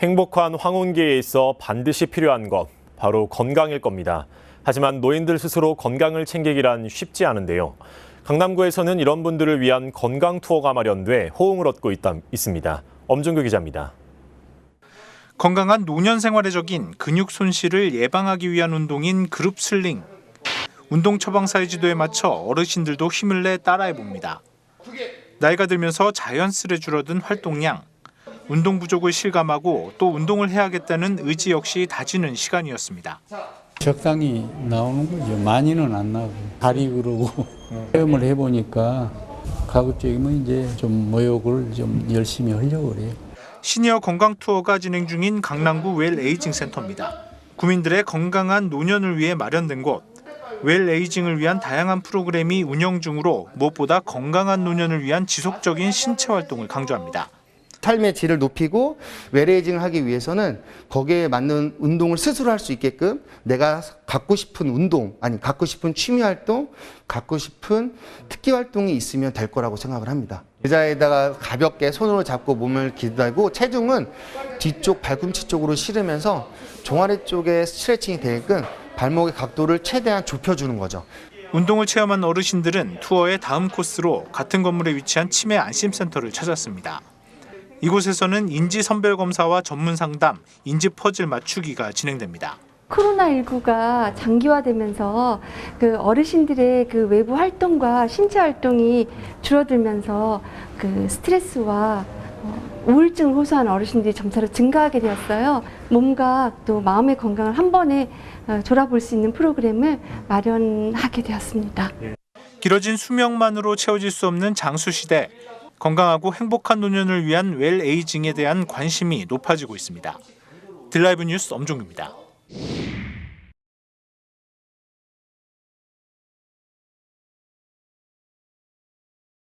행복한 황혼기에 있어 반드시 필요한 것 바로 건강일 겁니다. 하지만 노인들 스스로 건강을 챙기기란 쉽지 않은데요. 강남구에서는 이런 분들을 위한 건강 투어가 마련돼 호응을 얻고 있다, 있습니다. 엄준규 기자입니다. 건강한 노년 생활에 적인 근육 손실을 예방하기 위한 운동인 그룹 슬링. 운동 처방사의 지도에 맞춰 어르신들도 힘을 내 따라해 봅니다. 나이가 들면서 자연스레 줄어든 활동량, 운동 부족을 실감하고 또 운동을 해야겠다는 의지 역시 다지는 시간이었습니다. 적당히 나오는 거죠. 많이는 안 나고 다리 그러고 체험을 해보니까 가급적이면 이제 좀 모욕을 좀 열심히 하려고 그래요. 시니어 건강 투어가 진행 중인 강남구 웰 에이징 센터입니다. 구민들의 건강한 노년을 위해 마련된 곳. 웰 에이징을 위한 다양한 프로그램이 운영 중으로 무엇보다 건강한 노년을 위한 지속적인 신체 활동을 강조합니다. 삶의 질을 높이고 웰에이징을 하기 위해서는 거기에 맞는 운동을 스스로 할 수 있게끔 내가 갖고 싶은 운동 아니 갖고 싶은 취미 활동 갖고 싶은 특기 활동이 있으면 될 거라고 생각을 합니다 의자에다가 가볍게 손으로 잡고 몸을 기대고 체중은 뒤쪽 발꿈치 쪽으로 실으면서 종아리 쪽에 스트레칭이 되게끔 발목의 각도를 최대한 좁혀주는 거죠 운동을 체험한 어르신들은 투어의 다음 코스로 같은 건물에 위치한 치매 안심센터를 찾았습니다. 이곳에서는 인지 선별 검사와 전문 상담, 인지 퍼즐 맞추기가 진행됩니다. 코로나19가 장기화되면서 그 어르신들의 그 외부 활동과 신체 활동이 줄어들면서 그 스트레스와 어, 우울증을 호소하는 어르신들이 점차로 증가하게 되었어요. 몸과 또 마음의 건강을 한 번에 어, 돌아볼 수 있는 프로그램을 마련하게 되었습니다. 길어진 수명만으로 채워질 수 없는 장수 시대. 건강하고 행복한 노년을 위한 웰 에이징에 대한 관심이 높아지고 있습니다. 들라이브 뉴스 엄종규입니다.